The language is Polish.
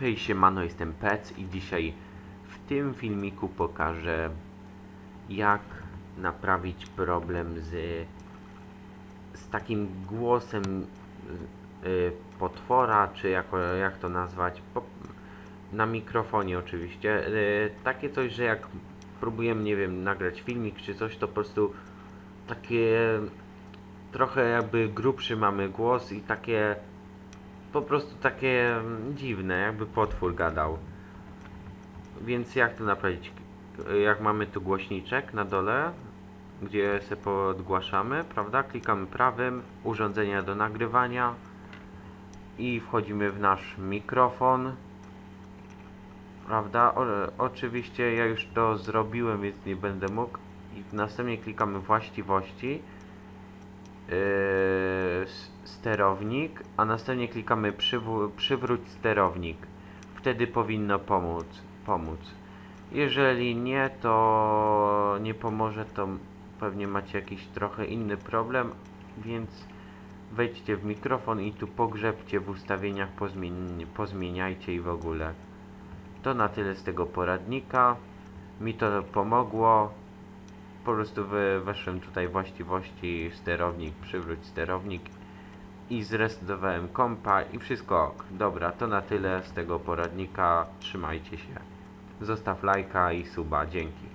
Hej siemano, jestem Pec i dzisiaj w tym filmiku pokażę jak naprawić problem z, z takim głosem y, y, potwora, czy jako, jak to nazwać, po, na mikrofonie oczywiście. Y, takie coś, że jak próbujemy, nie wiem, nagrać filmik czy coś, to po prostu takie trochę jakby grubszy mamy głos i takie po prostu takie mm, dziwne, jakby potwór gadał. Więc jak to naprawić? Jak mamy tu głośniczek na dole, gdzie se podgłaszamy, prawda? Klikamy prawym, urządzenia do nagrywania i wchodzimy w nasz mikrofon. Prawda? O, oczywiście ja już to zrobiłem, więc nie będę mógł. I następnie klikamy właściwości. Yy, sterownik, a następnie klikamy przywróć sterownik. Wtedy powinno pomóc. pomóc. Jeżeli nie, to nie pomoże, to pewnie macie jakiś trochę inny problem, więc wejdźcie w mikrofon i tu pogrzebcie w ustawieniach, pozmien- pozmieniajcie i w ogóle. To na tyle z tego poradnika. Mi to pomogło po prostu weszłem tutaj właściwości sterownik, przywróć sterownik i zresetowałem kompa i wszystko ok. Dobra, to na tyle z tego poradnika. Trzymajcie się. Zostaw lajka i suba. Dzięki.